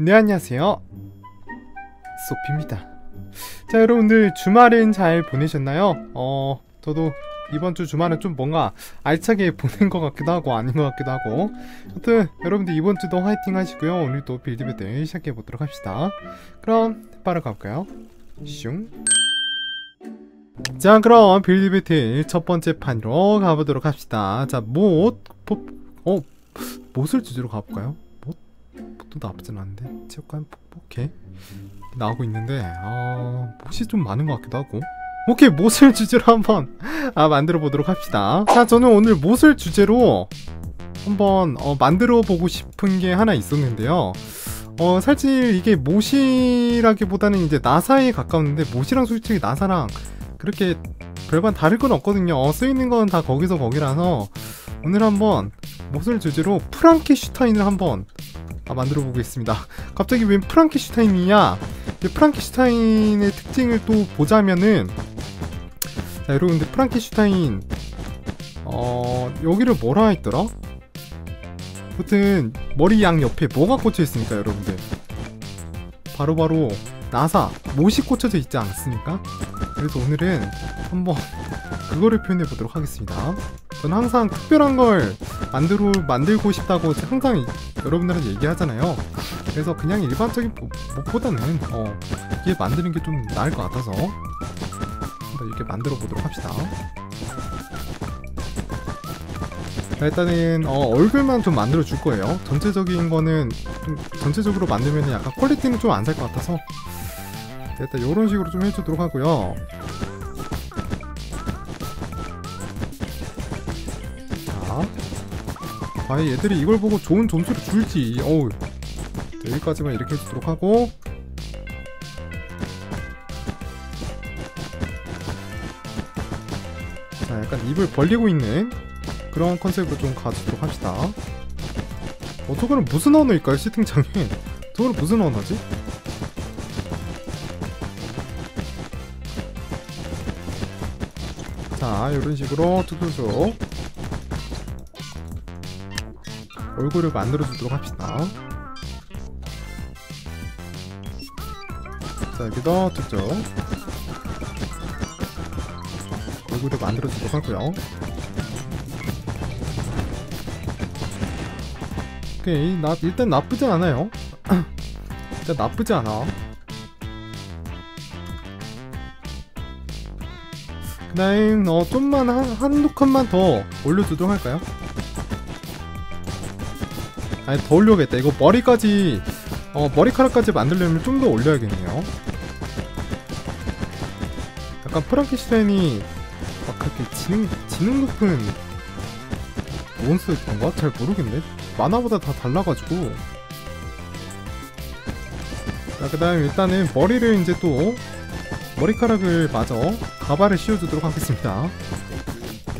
네 안녕하세요 소피입니다 자 여러분들 주말은 잘 보내셨나요? 어 저도 이번 주 주말은 좀 뭔가 알차게 보낸 것 같기도 하고 아닌 것 같기도 하고 하여튼 여러분들 이번 주도 화이팅 하시고요 오늘도 빌드 배틀 시작해 보도록 합시다 그럼 바로 가볼까요? 슝자 그럼 빌드 배틀 첫 번째 판으로 가보도록 합시다 자못 어? 못을 주제로 가볼까요? 또 나쁘진 않은데? 체육관 오케이. 나오고 있는데 아 못이 좀 많은 것 같기도 하고. 오케이 못을 주제로 한번 아 만들어 보도록 합시다. 자 저는 오늘 못을 주제로 한번 어, 만들어 보고 싶은 게 하나 있었는데요. 어 사실 이게 못이라기보다는 이제 나사에 가까운데 못이랑 솔직히 나사랑 그렇게 별반 다를 건 없거든요. 어, 쓰이는 건 다 거기서 거기라서 오늘 한번 못을 주제로 프랑켄슈타인을 한번 아, 만들어 보겠습니다. 갑자기 웬 프랑켄슈타인이냐? 프랑켄슈타인의 특징을 또 보자면은 자 여러분들 프랑켄슈타인 어 여기를 뭐라 했더라? 아무튼 머리 양 옆에 뭐가 꽂혀 있습니까 여러분들? 바로바로 바로 나사 못이 꽂혀져 있지 않습니까? 그래서 오늘은 한번 그거를 표현해 보도록 하겠습니다. 저는 항상 특별한 걸 만들고 만들고 싶다고 항상 여러분들한테 얘기하잖아요. 그래서 그냥 일반적인 못보다는 어, 이게 만드는 게 좀 나을 것 같아서 이렇게 만들어 보도록 합시다. 자, 일단은 어, 얼굴만 좀 만들어 줄 거예요. 전체적인 거는 좀 전체적으로 만들면 약간 퀄리티는 좀 안 살 것 같아서 일단 이런 식으로 좀 해주도록 하고요. 과연 얘들이 이걸 보고 좋은 점수를 줄지. 어우. 여기까지만 이렇게 해주도록 하고. 자 약간 입을 벌리고 있는 그런 컨셉으로 좀 가주도록 합시다. 어 저거는 무슨 언어일까요? 시팅창에. 저거는 무슨 언어지? 자 이런 식으로 툭툭툭 얼굴을 만들어주도록 합시다. 자 여기다 툭툭 얼굴을 만들어주도록 하고요. 오케이 나 일단 나쁘지 않아요. 일단 나쁘지 않아. 그 다음 어 좀만 한, 한두 칸만 더 올려주도록 할까요? 아니 더 올려야겠다. 이거 머리까지 어 머리카락까지 만들려면 좀 더 올려야겠네요. 약간 프랑키슈타인이 막 그렇게 지능, 지능 높은 몬스터인가? 잘 모르겠네. 만화보다 다 달라가지고. 자그 다음 일단은 머리를 이제 또 머리카락을 마저 가발을 씌워주도록 하겠습니다.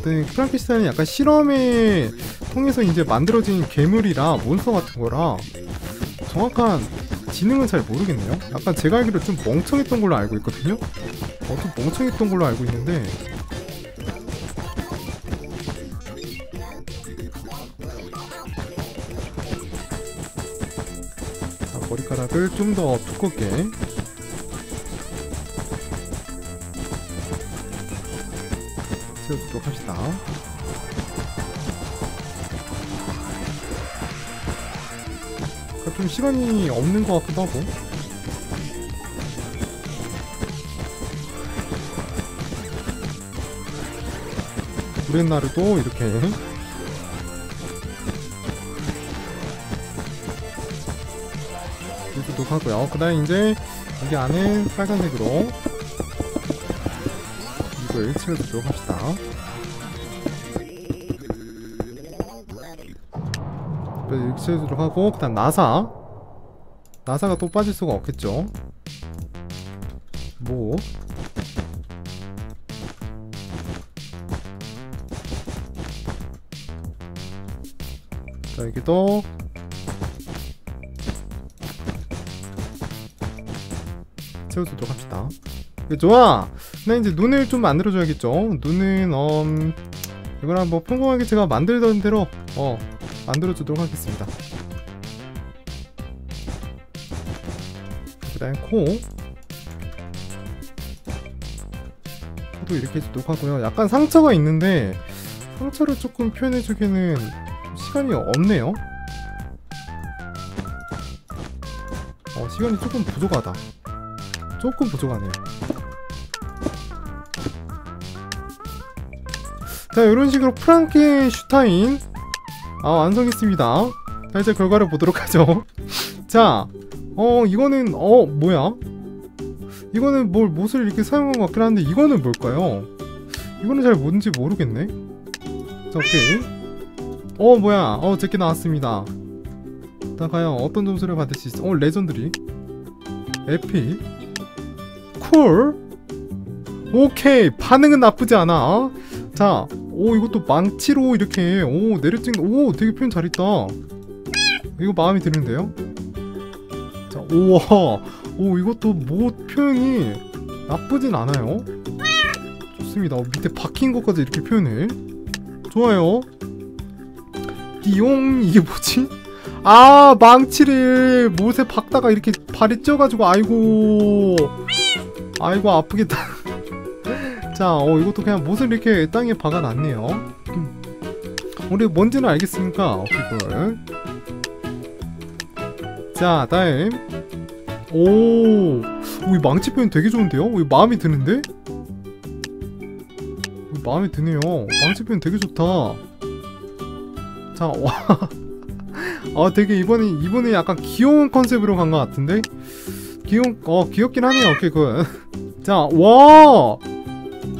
네, 프랑키슈타인은 약간 실험에 통해서 이제 만들어진 괴물이라 몬스터 같은 거라 정확한 지능은 잘 모르겠네요. 약간 제가 알기로 좀 멍청했던 걸로 알고 있거든요. 어, 좀 멍청했던 걸로 알고 있는데 자, 머리카락을 좀 더 두껍게 채워주도록 합시다. 좀 시간이 없는 것 같기도 하고. 브랜나르도 이렇게. 이렇게도 하고요. 그 다음에 이제 여기 안에 빨간색으로 이걸 채워주도록 합시다 채워주도록 하고 그 다음 나사. 나사가 또 빠질 수가 없겠죠? 뭐? 자, 여기도 채워주도록 합시다. 좋아! 나 이제 눈을 좀 만들어줘야겠죠? 눈은 음... 이걸 한번 평범하게 제가 만들던 대로 어 만들어주도록 하겠습니다. 그 다음에 코 코도 이렇게 해주도록 하고요. 약간 상처가 있는데 상처를 조금 표현해주기는 시간이 없네요. 어 시간이 조금 부족하다. 조금 부족하네요. 자 이런 식으로 프랑켄슈타인 아 완성했습니다. 자 이제 결과를 보도록 하죠. 자 어 이거는 어 뭐야? 이거는 뭘 못을 이렇게 사용한 것 같긴 한데 이거는 뭘까요? 이거는 잘 뭔지 모르겠네. 자 오케이. 어 뭐야? 어 제게 나왔습니다. 자 과연 어떤 점수를 받을 수 있어. 어 레전드리. 에픽. 쿨. 오케이. 반응은 나쁘지 않아. 자, 오 이것도 망치로 이렇게 오 내려찍는 오 되게 표현 잘했다. 이거 마음에 드는데요? 자, 우와, 오 이것도 뭐 표현이 나쁘진 않아요. 좋습니다. 어, 밑에 박힌 것까지 이렇게 표현해. 좋아요. 띠용 이게 뭐지? 아 망치를 못에 박다가 이렇게 발이 쪄가지고 아이고 아이고 아프겠다. 자, 어, 이것도 그냥 못을 이렇게 땅에 박아놨네요. 음. 우리 뭔지는 알겠습니까? 굿. 자, 다음. 오, 오, 이 망치 표현 되게 좋은데요? 오, 이 마음에 드는데? 오, 마음에 드네요. 망치 표현 되게 좋다. 자, 와. 아, 되게 이번에, 이번에 약간 귀여운 컨셉으로 간 것 같은데? 귀여운, 어, 귀엽긴 하네요. 오케이, 굿. 자, 와!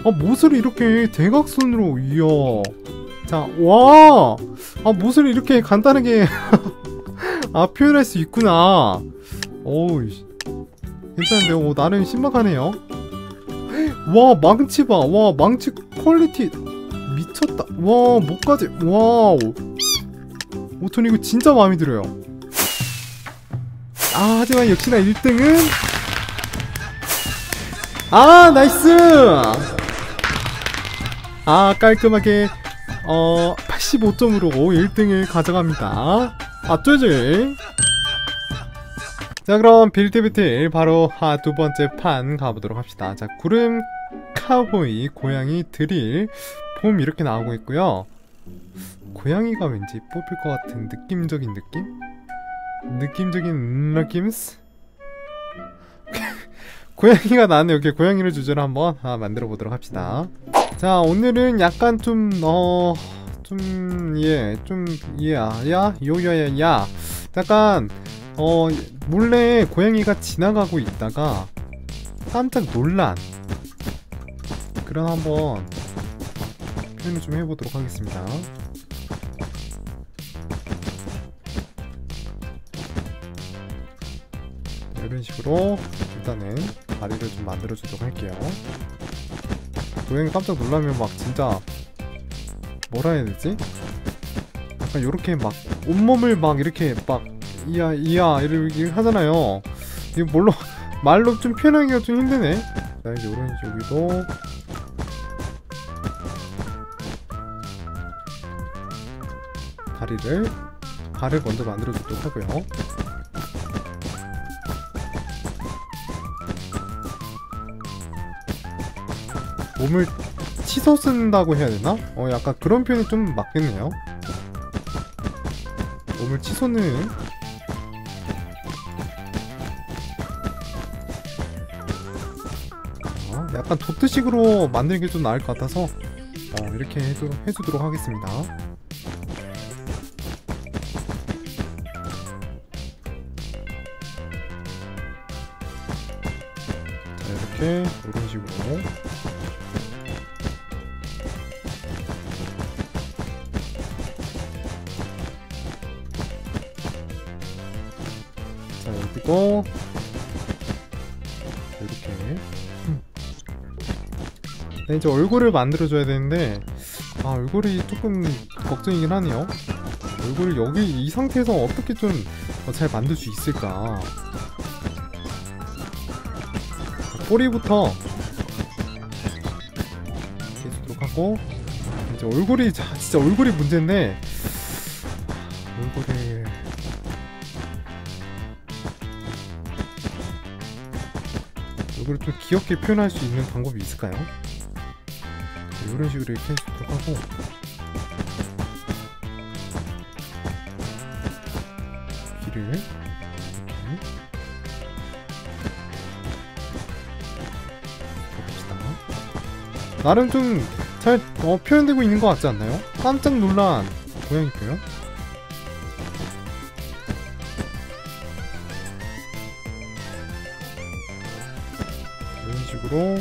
아 못을 이렇게 대각선으로 이야. 자와! 아 못을 이렇게 간단하게 아 표현할 수 있구나. 어우 괜찮은데 오 나름 신박하네요. 와 망치 봐와 망치 퀄리티 미쳤다. 와 목까지. 와우. 오톤 이거 진짜 마음에 들어요. 아 하지만 역시나 1등은? 아 나이스 아 깔끔하게 어 85점으로 1등을 가져갑니다 아 쫄쫄 자 그럼 빌드 배틀 바로 아, 두 번째 판 가보도록 합시다 자 구름 카우보이 고양이 드릴 봄 이렇게 나오고 있고요 고양이가 왠지 뽑힐 것 같은 느낌적인 느낌? 느낌적인 느낌스? 고양이가 나왔네요 이렇게 고양이를 주제로 한번 아, 만들어 보도록 합시다. 자 오늘은 약간 좀 어... 좀... 예... 좀... 예... 야? 요야야 야. 약간 어... 몰래 고양이가 지나가고 있다가 깜짝 놀란 그런 한번 표현을 좀 해보도록 하겠습니다. 이런 식으로 일단은 다리를 좀 만들어 주도록 할게요. 고양이 깜짝 놀라면 막 진짜 뭐라 해야 되지? 약간 요렇게 막 온몸을 막 이렇게 막 이야 이야 이렇게 하잖아요. 이거 뭘로 말로 좀 표현하기가 좀 힘드네. 자 이제 오른 여기도. 다리를 발을 먼저 만들어 주도록 하고요 몸을 치서 쓴다고 해야 되나? 어 약간 그런 표현이 좀 맞겠네요. 몸을 치솟는. 어, 약간 도트식으로 만드는 게 좀 나을 것 같아서 어, 이렇게 해주, 해주도록 하겠습니다. 자 이렇게 이런 식으로 자 여기도 이렇게. 네, 이제 얼굴을 만들어줘야 되는데 아 얼굴이 조금 걱정이긴 하네요. 얼굴을 여기 이 상태에서 어떻게 좀 잘 만들 수 있을까? 꼬리부터 해주도록 하고 이제 얼굴이 자, 진짜 얼굴이 문제인데 얼굴을 좀 귀엽게 표현할 수 있는 방법이 있을까요? 자, 이런 식으로 이렇게 해주도록 하고 귀를 이렇게 봅시다. 나름 좀 잘 어, 표현되고 있는 것 같지 않나요? 깜짝 놀란 고양이 표현? 식으로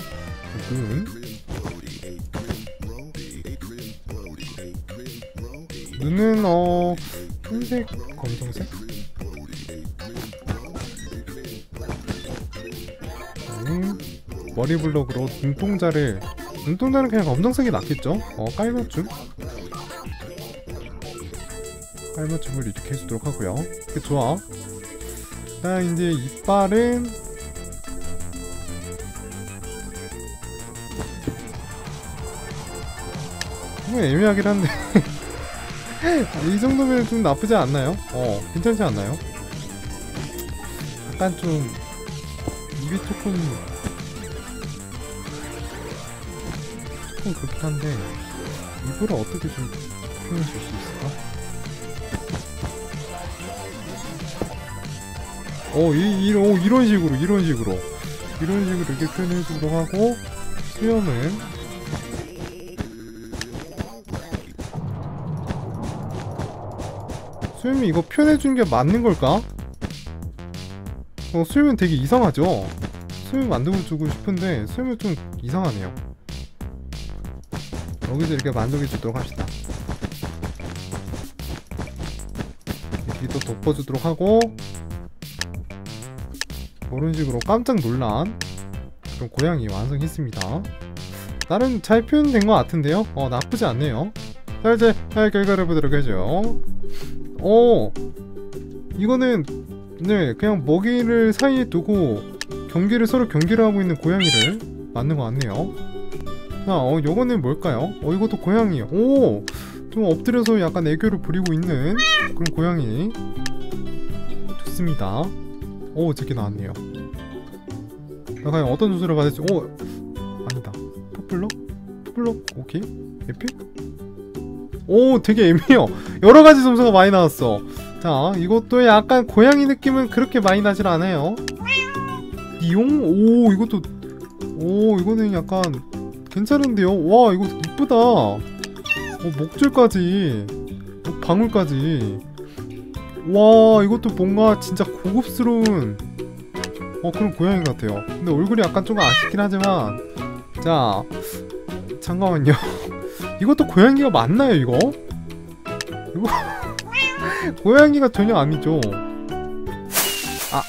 눈 눈은 어 흰색 검정색? 음, 머리 블럭으로 눈동자를 눈동자는 그냥 검정색이 낫겠죠? 어 깔맞춤? 깔맞춤을 이렇게 해주도록 하고요. 그 좋아. 자 이제 이빨은 뭐 애매하긴 한데 이 정도면 좀 나쁘지 않나요? 어 괜찮지 않나요? 약간 좀 입이 조금 조금 그렇긴 한데 이거를 어떻게 좀 표현해 줄 수 있을까? 어, 이, 이, 어, 이런 식으로, 이런 식으로. 이런 식으로 이렇게 표현해 주도록 하고, 수염은, 수염이 이거 표현해 준 게 맞는 걸까? 어, 수염은 되게 이상하죠? 수염 만들어 주고 싶은데, 수염이 좀 이상하네요. 여기서 이렇게 만족해 주도록 합시다. 이렇게 또 덮어주도록 하고, 그런 식으로 깜짝 놀란 그런 고양이 완성했습니다. 나름 잘 표현된 것 같은데요? 어, 나쁘지 않네요. 자, 이제 잘 결과를 보도록 하죠. 어, 이거는, 네, 그냥 먹이를 사이에 두고 경기를 서로 경기를 하고 있는 고양이를 맞는 것 같네요. 자, 어, 요거는 뭘까요? 어, 이것도 고양이요. 오! 좀 엎드려서 약간 애교를 부리고 있는 그런 고양이. 좋습니다. 오, 저게 나왔네요. 나 과연 어떤 점수를 받을지, 오! 아니다. 퍼플럭? 퍼플럭? 오케이. 에픽? 오, 되게 애매해요. 여러가지 점수가 많이 나왔어. 자, 이것도 약간 고양이 느낌은 그렇게 많이 나질 않아요. 이용? 오, 이것도, 오, 이거는 약간 괜찮은데요? 와, 이거 이쁘다. 어, 목줄까지, 어, 방울까지. 와, 이것도 뭔가 진짜 고급스러운, 어, 그런 고양이 같아요. 근데 얼굴이 약간 조금 아쉽긴 하지만, 자, 잠깐만요. 이것도 고양이가 맞나요, 이거? 이거 고양이가 전혀 아니죠. 아.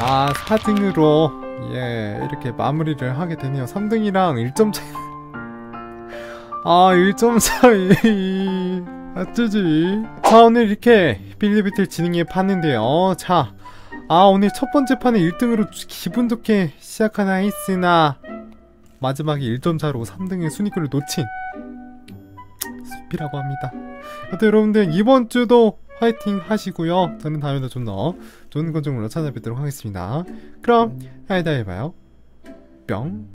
아, 4등으로 예, 이렇게 마무리를 하게 되네요. 3등이랑 1점 차이. 아, 1점 차이. 어쩌지? 자, 오늘 이렇게 빌리비틀 진행해 봤는데요. 자, 아 오늘 첫 번째 판에 1등으로 기분 좋게 시작하나 했으나 마지막에 1점 차로 3등의 순위권을 놓친 숲이라고 합니다. 여튼 여러분들 이번 주도 화이팅 하시고요. 저는 다음에도 좀 더 좋은 건종으로 찾아뵙도록 하겠습니다. 그럼 다이다이 봐요. 뿅